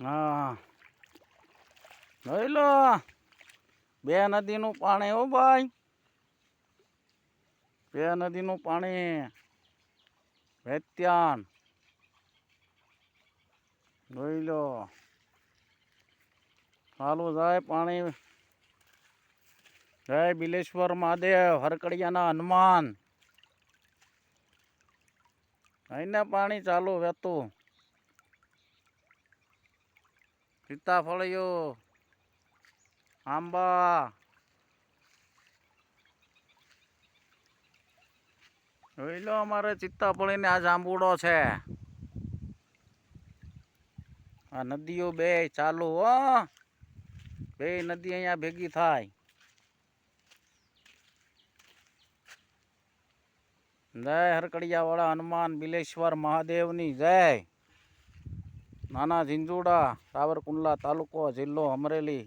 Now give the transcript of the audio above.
હા. લો બે નદીનું પાણી હો ભાઈ. બે નદીનું પાણી. વેત્યાન. જોઈ લો ચાલુ જાય પાણી. જય બિલેશ્વર મહાદેવ, હરકડિયાના હનુમાન. અહીંને પાણી ચાલુ વહેતું સીતાફળિયો આંબા જોઈ લો અમારે ચિત્તાફળીને આ જાંબુડો છે આ નદીઓ બે ચાલુ હો બે નદી અહીંયા ભેગી થાય જય હરકડિયા વાળા હનુમાન બિલેશ્વર મહાદેવની જય નાના ઝીંઝુડા સાવરકુંડલા તાલુકો જિલ્લો અમરેલી.